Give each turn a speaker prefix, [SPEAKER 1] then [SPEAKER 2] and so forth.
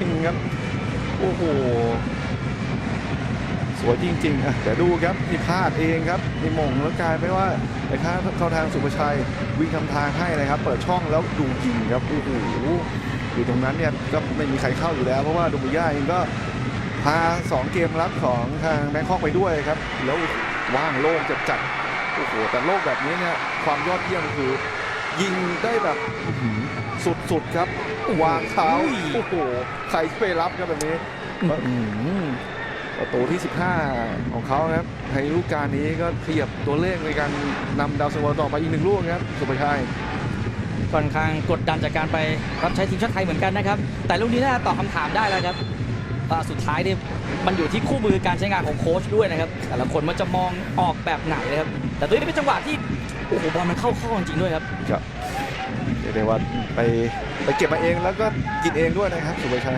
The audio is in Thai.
[SPEAKER 1] ริง ๆ ครับ โอ้โห สวยจริง ๆอะแต่ดูครับนี่พลาดเองครับนี่มงแล้วกลายไปนว่าไอ้ข้าเข้าทางสุภชัยวิ่งทำทางให้นะครับ เปิดช่องแล้วดูยิงครับโอ้โหอยู่ตรงนั้นเนี่ยก็ไม่มีใครเข้าอยู่แล้ว เพราะว่าดูบุย่าเองก็พา 2 เกมรับของทางแบงคอกไปด้วยครับ แล้วว่างโล่งจัดจัดๆโอ้โหแต่โล่งแบบนี้เนี่ยความยอดเยี่ยมคือ ยิงได้แบบ สุดๆครับวางเท้าโอ้โหใครไปรับครับแบบนี้อื้อหือประตูที่ 15 ของเขาครับในฤดูกาลนี้ก็ขยับตัวเลขในการนำดาวซันโวต่อไปอีกหนึ่งลูกครับสุภชัย
[SPEAKER 2] ค่อนข้างกดดันจากการไปรับใช้ทีมชาติไทยเหมือนกันนะครับ แต่ลูกนี้น่าจะตอบคำถามได้แล้วครับอ่าสุดท้ายเนี่ยมันอยู่ที่คู่มือการใช้งานของโค้ชด้วยนะครับ แต่ละคนมันจะมองออกแบบไหนนะครับ แต่ตัวนี้เป็นจังหวะที่โอ้โหบอลมันเข้าข้อจริงๆด้วยครับ
[SPEAKER 1] ครับเรียก ได้ว่าไปไปเก็บมาเองแล้วก็กินเองด้วยนะครับสุภชัย